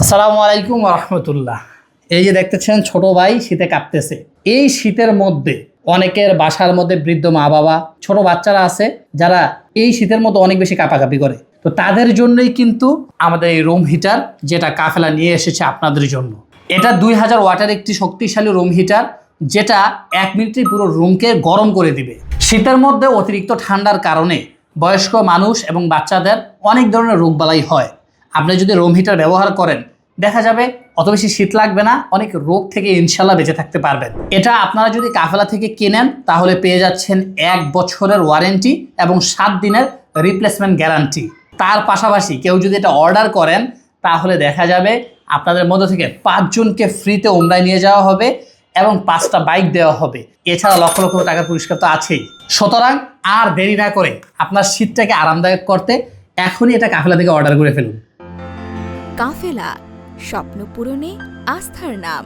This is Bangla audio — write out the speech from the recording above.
আসসালামু আলাইকুম রহমতুল্লাহ এই যে দেখতেছেন ছোট ভাই শীতে কাঁপতেছে। এই শীতের মধ্যে অনেকের বাসার মধ্যে বৃদ্ধ মা বাবা ছোট বাচ্চারা আছে, যারা এই শীতের মধ্যে অনেক বেশি কাঁপাকাঁপি করে। তো তাদের জন্যই কিন্তু আমাদের এই রুম হিটার, যেটা কাফেলা নিয়ে এসেছে আপনাদের জন্য। এটা দুই হাজার ওয়াটের একটি শক্তিশালী রুম হিটার, যেটা এক মিনিটে পুরো রুমকে গরম করে দিবে। শীতের মধ্যে অতিরিক্ত ঠান্ডার কারণে বয়স্ক মানুষ এবং বাচ্চাদের অনেক ধরনের রোগবালাই হয়। আপনি যদি রুম হিটার ব্যবহার করেন, দেখা যাবে অত বেশি শীত লাগবে না, অনেক রোগ থেকে ইনশাল্লাহ বেঁচে থাকতে পারবেন। এটা আপনারা যদি কাফেলা থেকে কেনেন, তাহলে পেয়ে যাচ্ছেন এক বছরের ওয়ারেন্টি এবং সাত দিনের রিপ্লেসমেন্ট গ্যারান্টি তার পাশাপাশি কেউ যদি এটা অর্ডার করেন, তাহলে দেখা যাবে আপনাদের মধ্য থেকে পাঁচজনকে ফ্রিতে ওমরায় নিয়ে যাওয়া হবে এবং পাঁচটা বাইক দেওয়া হবে। এছাড়া লক্ষ লক্ষ টাকার পুরস্কার তো আছেই। সুতরাং আর দেরি না করে আপনার শীতটাকে আরামদায়ক করতে এখনই এটা কাফেলা থেকে অর্ডার করে ফেলুন। কাফেলা স্বপ্ন পূরণে আস্থার নাম।